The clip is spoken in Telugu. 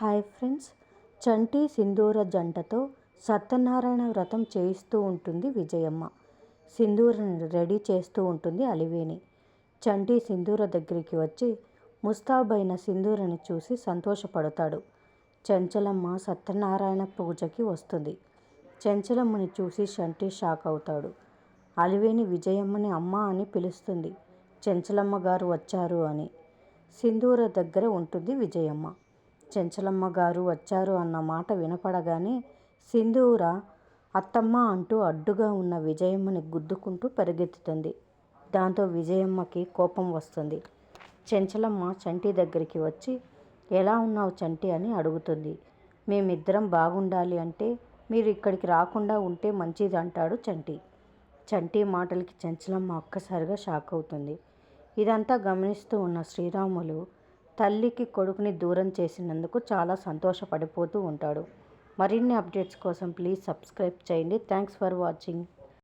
Hi friends. చంటి సింధూర జంటతో సత్యనారాయణ వ్రతం చేయిస్తూ ఉంటుంది విజయమ్మ. సింధూరను రెడీ చేస్తూ ఉంటుంది అలివేణి. చంటి సింధూర దగ్గరికి వచ్చి ముస్తాబైన సింధూరని చూసి సంతోషపడతాడు. చెంచలమ్మ సత్యనారాయణ పూజకి వస్తుంది. చెంచలమ్మని చూసి చంటి షాక్ అవుతాడు. అలివేణి విజయమ్మని అమ్మ అని పిలుస్తుంది. చెంచలమ్మ గారు వచ్చారు అని. సింధూర దగ్గర ఉంటుంది విజయమ్మ. చెంచలమ్మ గారు వచ్చారు అన్న మాట వినపడగానే సింధూర అత్తమ్మ అంటూ అడ్డుగా ఉన్న విజయమ్మని గుద్దుకుంటూ పరిగెత్తుతుంది. దాంతో విజయమ్మకి కోపం వస్తుంది. చెంచలమ్మ చంటి దగ్గరికి వచ్చి ఎలా ఉన్నావు చంటి? అని అడుగుతుంది. మేమిద్దరం బాగుండాలి అంటే మీరు ఇక్కడికి రాకుండా ఉంటే మంచిది అంటాడు చంటి. చంటి మాటలకి చెంచలమ్మ ఒక్కసారిగా షాక్ అవుతుంది. ఇదంతా గమనిస్తూ ఉన్న శ్రీరాములు తల్లికి కొడుకుని దూరం చేసినందుకు చాలా సంతోషపడిపోతూ ఉంటాడు. మరిన్ని అప్డేట్స్ కోసం ప్లీజ్ సబ్స్క్రైబ్ చేయండి. Thanks for watching.